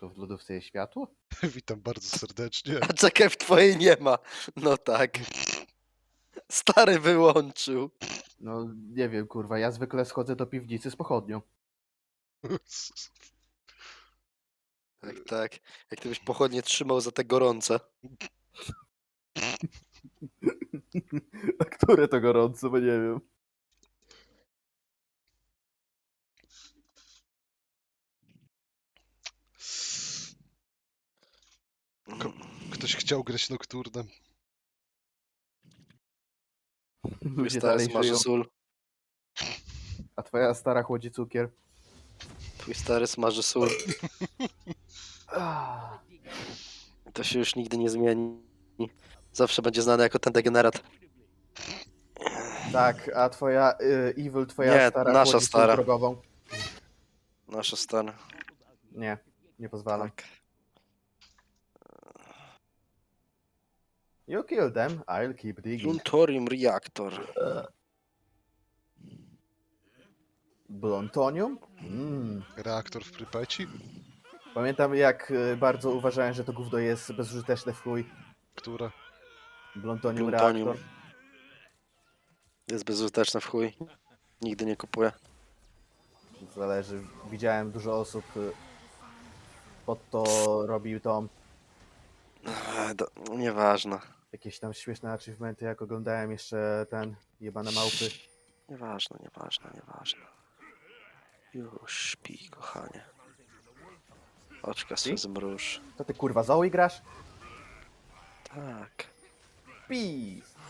To w lodówce jest światło? Witam bardzo serdecznie. A czekaj, w twojej nie ma. No tak. Stary wyłączył. No nie wiem, kurwa, ja zwykle schodzę do piwnicy z pochodnią. Tak, tak. Jak ty byś pochodnie trzymał za te gorące. A które to gorąco, bo nie wiem. Ktoś chciał grać nocturnem. Twój Ludzie stary dalej smaży żyją, sól. a twoja stara chłodzi cukier. Twój stary smaży sól. Ah, To się już nigdy nie zmieni. Zawsze będzie znany jako ten degenerat. Tak, a twoja y, Evil, twoja Nie, stara nasza chłodzi sól stara. drogową? Nasza stara. Nie, nie pozwalam. Tak. You kill them, I'll keep digging. Juntorium reaktor. Blontonium? Mm. Reaktor w Prypeci? Pamiętam jak y, bardzo uważałem, że to gówno jest bezużyteczne w chuj. Które? Blontonium Plutonium. reaktor. Jest bezużyteczne w chuj. Nigdy nie kupuję. Zależy. Widziałem dużo osób y, pod to robił Ech, do- Nieważne. Jakieś tam śmieszne achievementy, jak oglądałem jeszcze ten jebane małpy. Nieważne, nieważne, nieważne. Już śpi, kochanie. Oczka sobie zmruż. To ty kurwa Zoe grasz? Tak. Peace!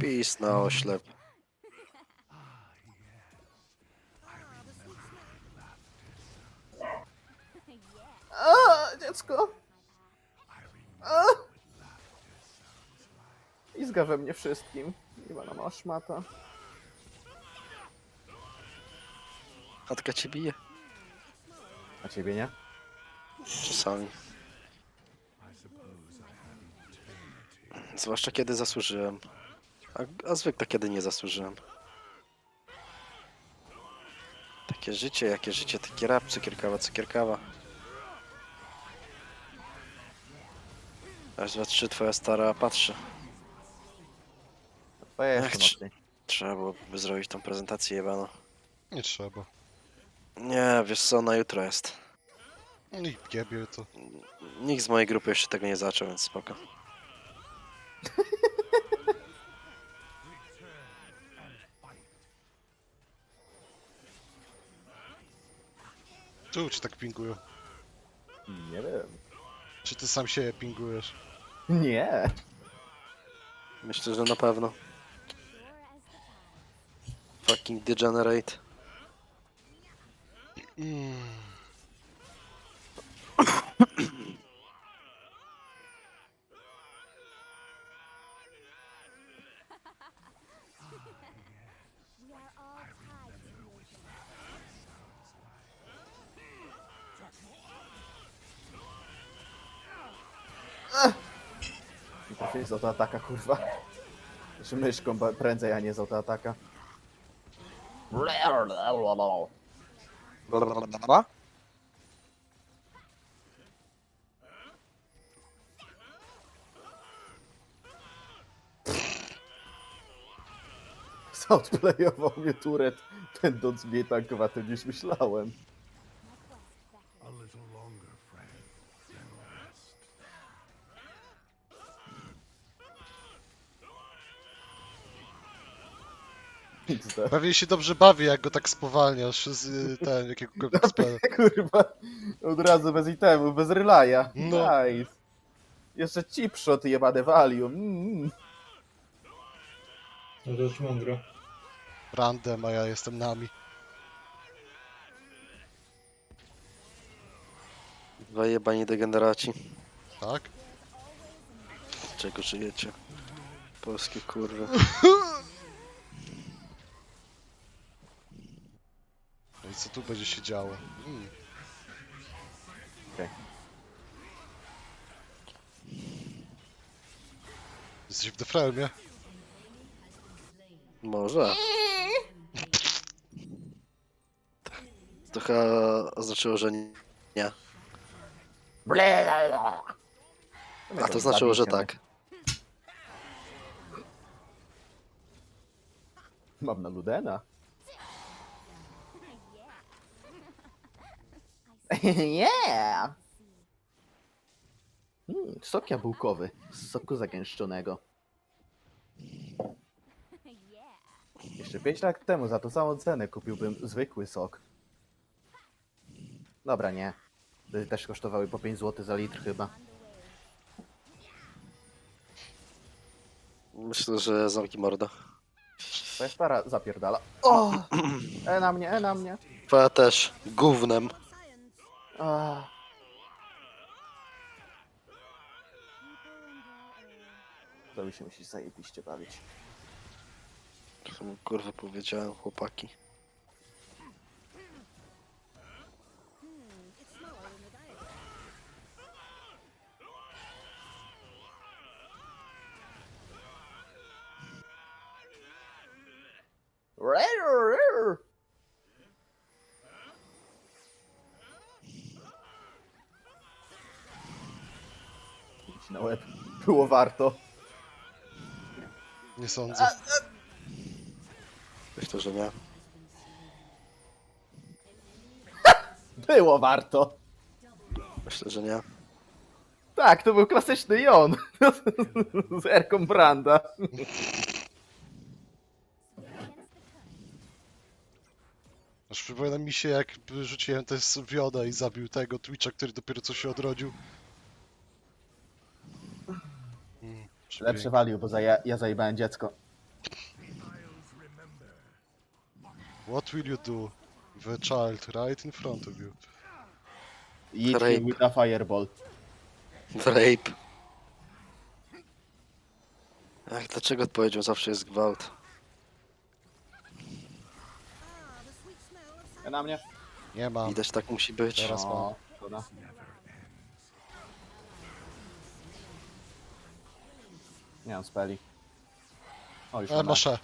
Pis na oślep. A, dziecko! A! Izga we mnie wszystkim. Jebana mała szmata. Chatka cię bije. A ciebie nie? Czasami. Zwłaszcza kiedy zasłużyłem. A, a zwykle kiedy nie zasłużyłem. Takie życie, jakie życie, taki rap, cukierkawa, cukierkawa. Aż dwa, trzy, twoja stara patrzy. Jeszcze Ach, czy- mocniej. Trzeba byłoby zrobić tą prezentację jebano. Nie trzeba. Nie, wiesz co, na jutro jest. I giebie to. Nikt z mojej grupy jeszcze tego nie zaczął, więc spoko. Czemu cię tak pingują? Nie wiem. Czy ty sam siebie pingujesz? Nie! Myślę, że na pewno. Fucking degenerate. Mm. Trafiłeś z autoataka, kurwa. Znaczy myszką prędzej, a nie z autoataka. Zoutplayował mnie Turet, będąc mniej tankowatym niż myślałem. XD. Pewnie się dobrze bawi, jak go tak spowalniasz z y, ten, jakiegokolwiek spela. Kurwa, od razu bez itemu, bez relaya. No. Nice. Jeszcze chipshot jebane valium. Mm. No to już mądro. Randem, a ja jestem nami. Dwa jebani degeneraci. Tak? Czego żyjecie? Polskie kurwy. No i co tu będzie się działo? Mm. Okej. Jesteś w Defrelmie? Może. To trochę oznaczyło, że nie. A to znaczyło, że tak. Mam na Ludena. Yeah! Mm, sok jabłkowy z soku zagęszczonego. Jeszcze 5 lat temu za tą samą cenę kupiłbym zwykły sok. Dobra, nie. Te Też kosztowały po 5 zł za litr chyba. Myślę, że zamki morda. Twoja stara zapierdala. O! E na mnie, e na mnie. Twoja też. Gównem. Ah. To mi się musi zajebiście bawić. Co mu, Kurwa powiedziałem, chłopaki. Idź Było warto. Nie sądzę. Myślę, że nie. Było warto. Myślę, że nie. Tak, to był klasyczny Jon. Z Erką Branda. Aż przypomina mi się, jak rzuciłem tę wiodę i zabił tego Twitcha, który dopiero co się odrodził. Przepięknie. walił, bo za ja, ja zajebałem dziecko. What will you do? The child right in front of you. Eat Rape. him with a fireball. Rape. Ach, dlaczego odpowiedzią zawsze jest gwałt? E na mnie. Nie mam. Widać, tak musi być. Teraz mam. O, szkoda. Nie mam speli. O, już E, mam. masze.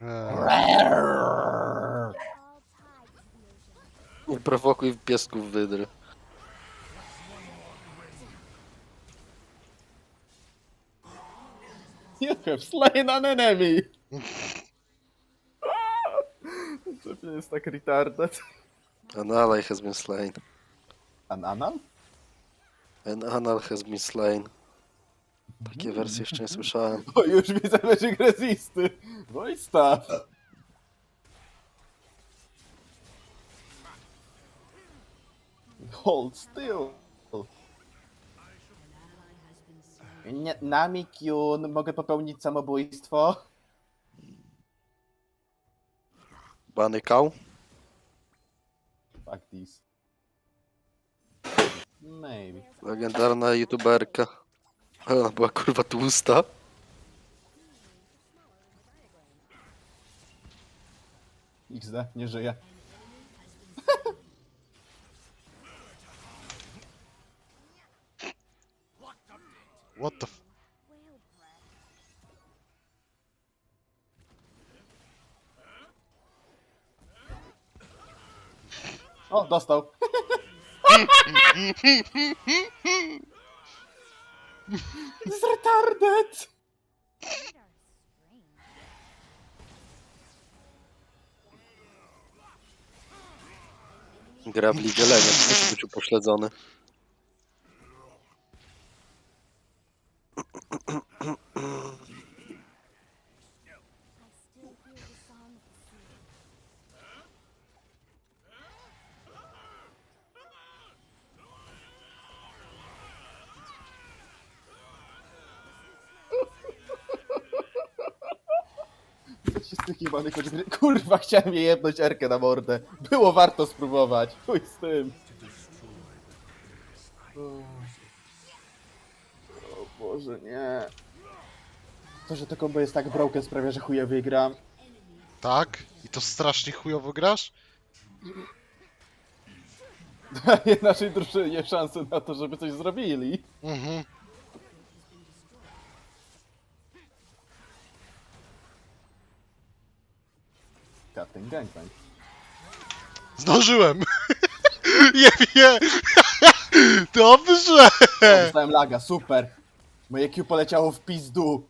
Eee, Nie prowokuj piesków wydry. You have slain an enemy! Jest tak retarded. An ally has been slain. An anal? An anal has been slain. Takie wersje jeszcze nie słyszałem. O, już widzę będzie gresisty. No i staw. Hold still. Nie, nami Kyun, mogę popełnić samobójstwo? Bany kał? Fuck this. Maybe. Legendarna youtuberka. Ona była kurwa tłusta. XD, nie żyje. what the f... O, dostał. Jest retarded! Gra w Legend, musi być upośledzony. Co choćby... Kurwa, chciałem je jebnąć Erkę na mordę. Było warto spróbować. Chuj z tym. O Boże, nie. To, że to kombo jest tak broken sprawia, że chuja wygram. Tak? I to strasznie chujowo grasz? Daje naszej drużynie szansę na to, żeby coś zrobili. Mhm. Captain Gangbang. Zdążyłem! Nie wie! Dobrze! Dostałem laga, super! Moje Q poleciało w pizdu.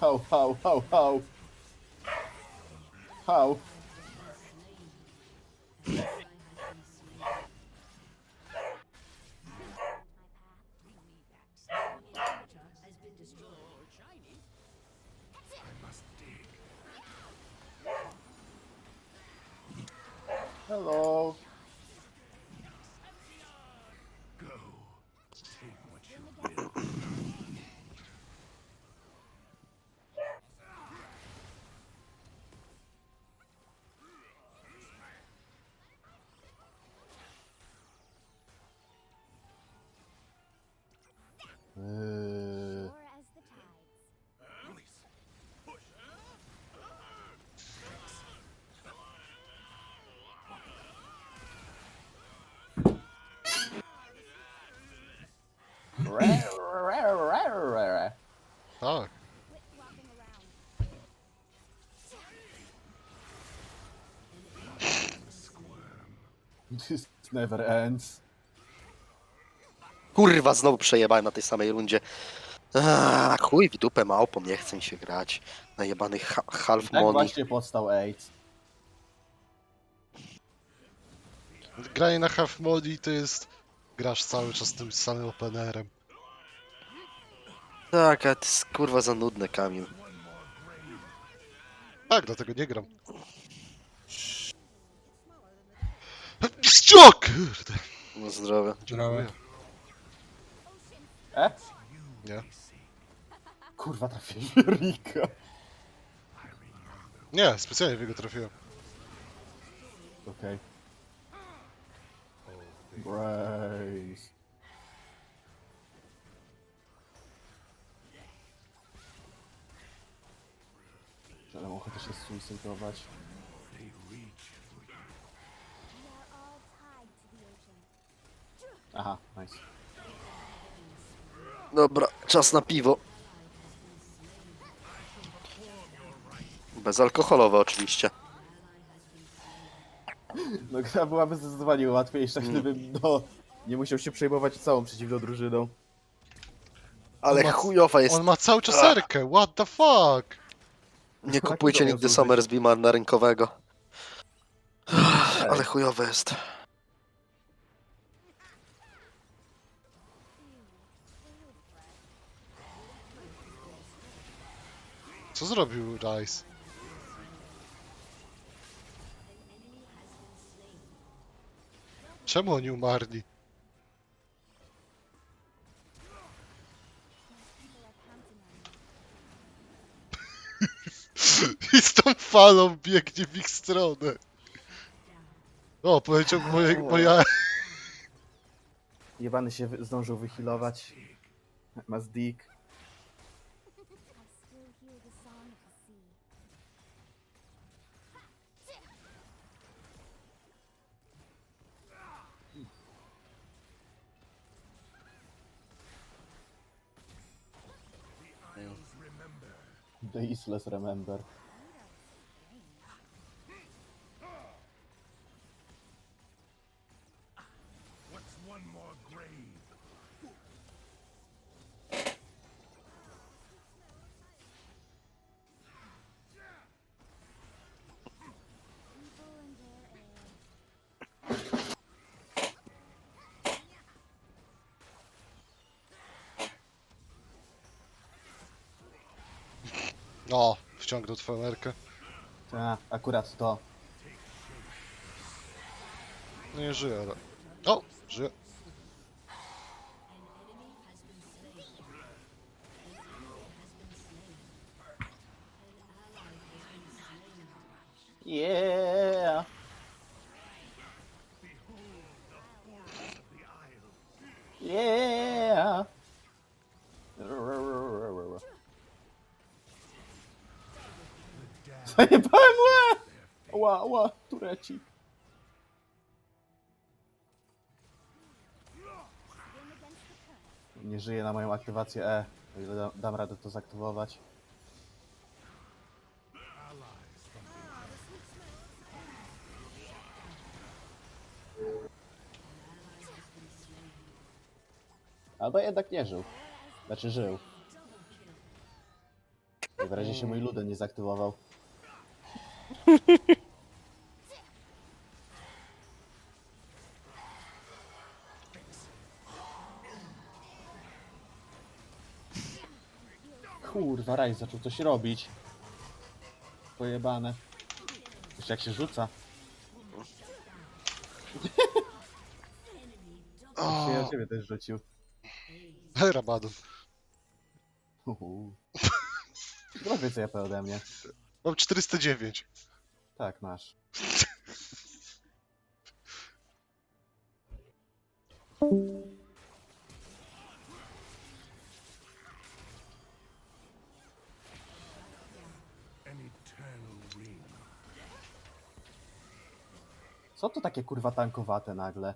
Hał, hał, hał, hał. Hał. Hello. Tak. This never ends. Kurwa, znowu przejebałem na tej samej rundzie. Aaa, chuj w dupę małpą, nie chce mi się grać. Najebany ha half Tak money. właśnie powstał AIDS. Granie na half modi to jest... Grasz cały czas tym samym openerem. Tak, ale to jest kurwa za nudne, Kamil. Tak, dlatego nie gram. Ściok! Kurde. No zdrowie. Dziękuję. E? Nie. Kurwa trafiłem Rika. Nie, specjalnie w niego trafiłem. Okej. Ale mam ochotę się suicydować. Aha, nice. Dobra, czas na piwo. Bezalkoholowe oczywiście. No gra byłaby zdecydowanie łatwiejsza, Mm. gdybym no, nie musiał się przejmować całą przeciwną drużyną. Ale On ma- chujowa jest. On ma cały czas erkę, what the fuck? Nie kupujcie nigdy Summersby na rynkowego. Ale chujowe jest. Co zrobił Rice? Czemu oni umarli? I z tą falą biegnie w ich stronę. O, powiedział moje, moja... Jebany się wy- zdążył wyhealować. Ma The Isles remember. Wciągnął twoją erkę. Ta, akurat to. No nie żyje, ale... O, żyje. Yeah! Yeah! Zajebałem łe! Ła, ła, tureci. Swim against the current. Nie żyje na moją aktywację E. O ile da, dam radę to zaktywować. Albo jednak nie żył. Znaczy żył. W razie się mój Luden nie zaktywował. Kurwa, Raj zaczął coś robić. Pojebane. Jeszcze jak się rzuca. O, Się ja ciebie też rzucił. Rabadon. Uhu. Chyba więcej AP ode mnie. Mam 409. Tak, masz. Co to takie kurwa tankowate nagle?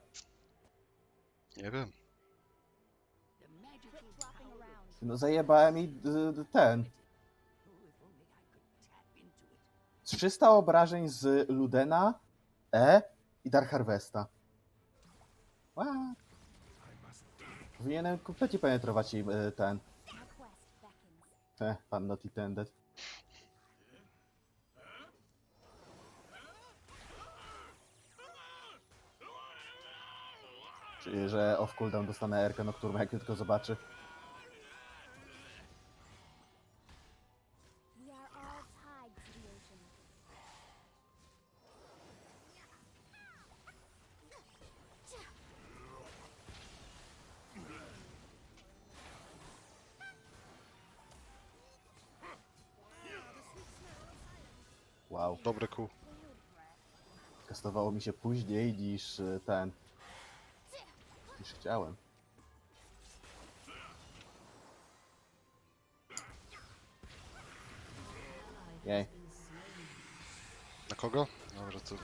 Nie wiem. No zajebałem mi d- d- ten. 300 obrażeń z Ludena, E i Dark Harvesta. What? Powinienem kompletnie penetrować im y, ten. Eh, pan not intended. Czyli, że off cooldown dostanę Erkę Nocturna, jak tylko zobaczy. We are all tied to the ocean. Wow. Dobre kół. Kastowało mi się później niż y, ten. Niż chciałem. Jej. Na kogo? Dobra, to...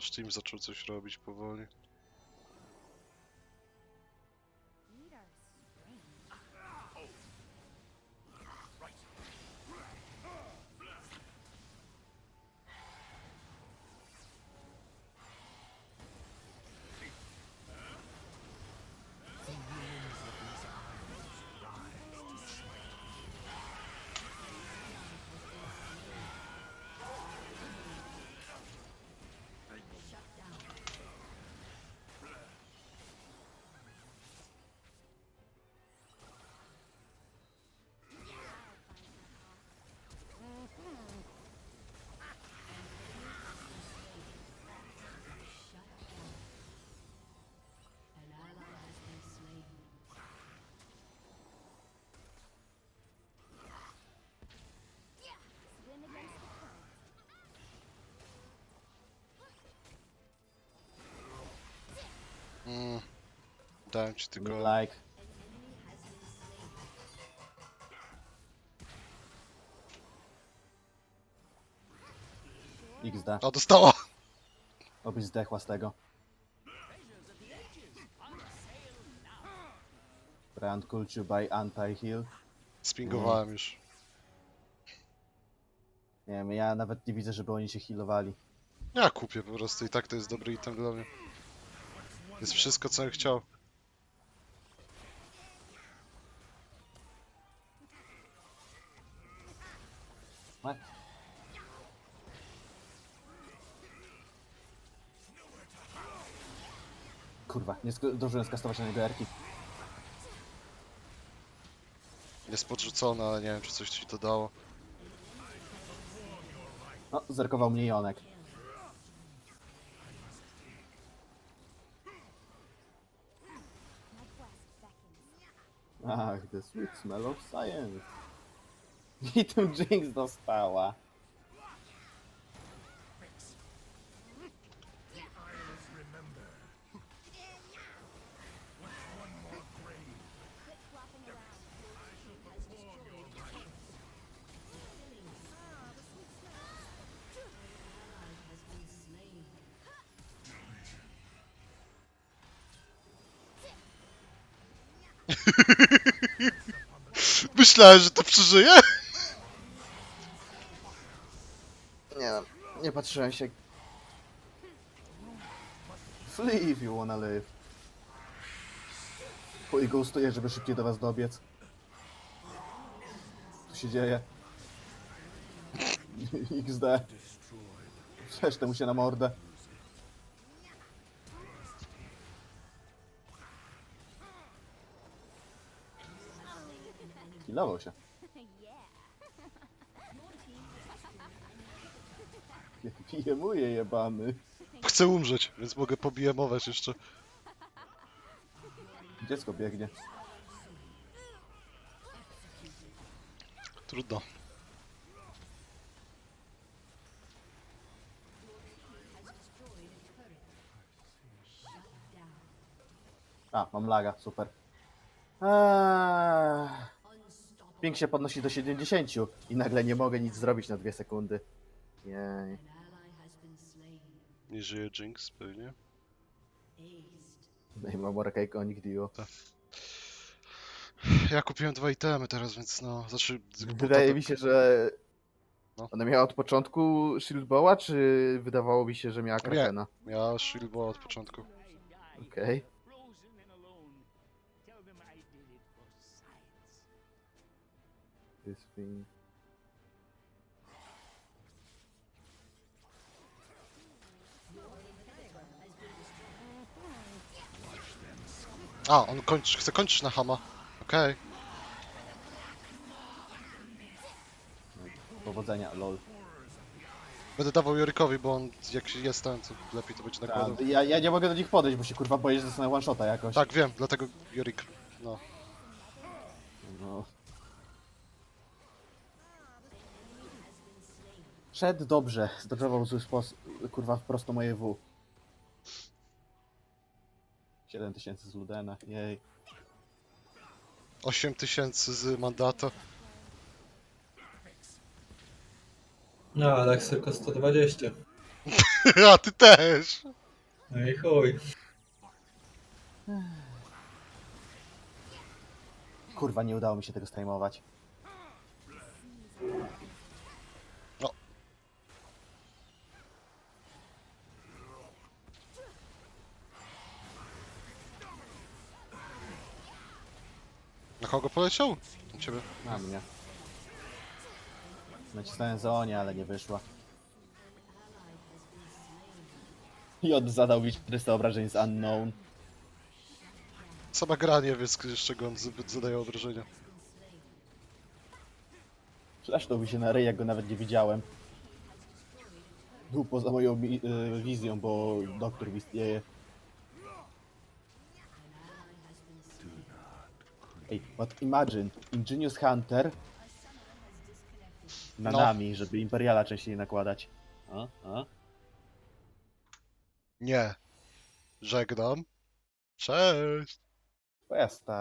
Nasz team zaczął coś robić powoli. Dałem ci tylko... Like. XD. A, dostała! Obyś zdechła z tego. Brand Culture by Anti-Heal. Spingowałem już. Nie wiem, ja nawet nie widzę, żeby oni się healowali. Ja kupię po prostu i tak to jest dobry item dla mnie. Jest wszystko co bym chciał. What? Kurwa, nie zdążyłem skastować na niego erki. Jest podrzucona, ale nie wiem, czy coś ci to dało. No, zerkował mnie Jonek. Ach, the sweet smell of science. I tym Jinx dostała. Myślałem, że to przeżyje! Nie no, nie patrzyłem się. Flee if you wanna live. Chuj ghostuję, żeby szybciej do was dobiec. Co się dzieje? XD. Przecież temu się na mordę. Kilował się. yeah. Pijemuje jebany. Chcę umrzeć, więc mogę pobijamować jeszcze. Dziecko biegnie. Trudno. A, mam laga, super. Eee... Ping się podnosi do 70 i nagle nie mogę nic zrobić na dwie sekundy. Jej. Nie żyje Jinx pewnie. No i mam Konik Dio. Ja kupiłem dwa itemy teraz, więc no, znaczy... Wydaje mi się, że No. ona miała od początku Shieldboła, czy wydawało mi się, że miała Krakena? Ja shield była od początku. Okej. frozen and alone. A, on kończy, chce kończyć na Hama. Okej. Powodzenia, lol. Będę dawał Jorykowi, bo on jak jest ten, to lepiej to będzie nakładał. Ta, ja, ja nie mogę do nich podejść, bo się kurwa boję, że dostanę one shota jakoś. Tak, wiem, dlatego Jorik. No. No. Szedł dobrze, zdrożował w zły sposób, kurwa wprost moje W. 7000 z Ludena, jej. 8000 z mandata. No, Alex tylko 120. A ty też! No i chuj. Kurwa, nie udało mi się tego streamować. Na kogo poleciał? Na ciebie. Na mnie. Nacisnąłem Zonie, ale nie wyszła. J zadał mi 400 obrażeń z Unknown. Sama gra nie wie, z z czego on zbyt zadaje obrażenia. Flashnął mi się na ryj, jak go nawet nie widziałem. Był poza moją mi- y, wizją, bo doktor istnieje. Ej, but imagine, Ingenious Hunter na No. nami, żeby Imperiala częściej nakładać. A, a? Nie. Żegnam. Cześć! Twoja stara.